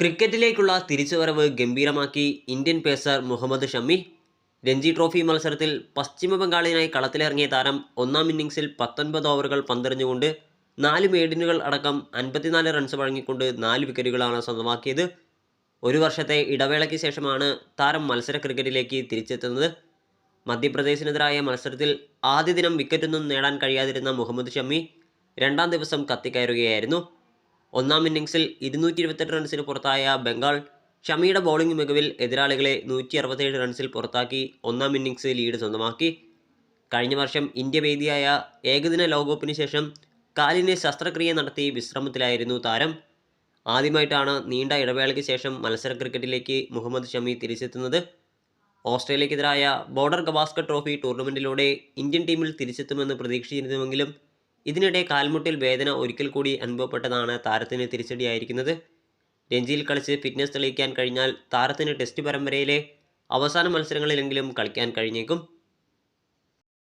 ക്രിക്കറ്റിലേക്കുള്ള തിരിച്ചുവരവ് ഗംഭീരമാക്കി Indian pacer Muhammad Shami. Ranji trophy മത്സരത്തിൽ പശ്ചിമ ബംഗാളിനായി കളത്തിലിറങ്ങിയ താരം ഒന്നാം ഇന്നിംഗ്സിൽ പത്തൊൻപത് ഓവറുകൾ പന്തെറിഞ്ഞുകൊണ്ട് നാല് മേഡിനുകൾ അടക്കം അൻപത്തിനാല് റൺസ് വഴങ്ങിക്കൊണ്ട് നാല് വിക്കറ്റുകളാണ് സ്വന്തമാക്കിയത്. ഒരു വർഷത്തെ ഇടവേളയ്ക്ക് ശേഷമാണ് താരം മത്സര ക്രിക്കറ്റിലേക്ക് തിരിച്ചെത്തുന്നത്. മധ്യപ്രദേശിനെതിരായ മത്സരത്തിൽ ആദ്യ ദിനം വിക്കറ്റൊന്നും നേടാൻ കഴിയാതിരുന്ന മുഹമ്മദ് ഷമി രണ്ടാം ദിവസം കത്തിക്കയറുകയായിരുന്നു. ഒന്നാം ഇന്നിംഗ്സിൽ ഇരുന്നൂറ്റി ഇരുപത്തെട്ട് റൺസിന് പുറത്തായ ബംഗാൾ ഷമിയുടെ ബൗളിംഗ് മികവിൽ എതിരാളികളെ നൂറ്റി അറുപത്തേഴ് റൺസിൽ പുറത്താക്കി ഒന്നാം ഇന്നിംഗ്സ് ലീഡ് സ്വന്തമാക്കി. കഴിഞ്ഞ വർഷം ഇന്ത്യ വേദിയായ ഏകദിന ലോകകപ്പിന് ശേഷം കാലിന് ശസ്ത്രക്രിയ നടത്തി വിശ്രമത്തിലായിരുന്നു താരം. ആദ്യമായിട്ടാണ് നീണ്ട ഇടവേളയ്ക്ക് ശേഷം മത്സര ക്രിക്കറ്റിലേക്ക് മുഹമ്മദ് ഷമി തിരിച്ചെത്തുന്നത്. ഓസ്ട്രേലിയക്കെതിരായ ബോർഡർ ഗവാസ്കർ ട്രോഫി ടൂർണമെന്റിലൂടെ ഇന്ത്യൻ ടീമിൽ തിരിച്ചെത്തുമെന്ന് പ്രതീക്ഷിച്ചിരുന്നുവെങ്കിലും ഇതിനിടെ കാൽമുട്ടിൽ വേദന ഒരിക്കൽ കൂടി അനുഭവപ്പെട്ടതാണ് താരത്തിന് തിരിച്ചടിയായിരിക്കുന്നത്. രഞ്ജിയിൽ കളിച്ച് ഫിറ്റ്നസ് തെളിയിക്കാൻ കഴിഞ്ഞാൽ താരത്തിന് ടെസ്റ്റ് പരമ്പരയിലെ അവസാന മത്സരങ്ങളിലെങ്കിലും കളിക്കാൻ കഴിഞ്ഞേക്കും.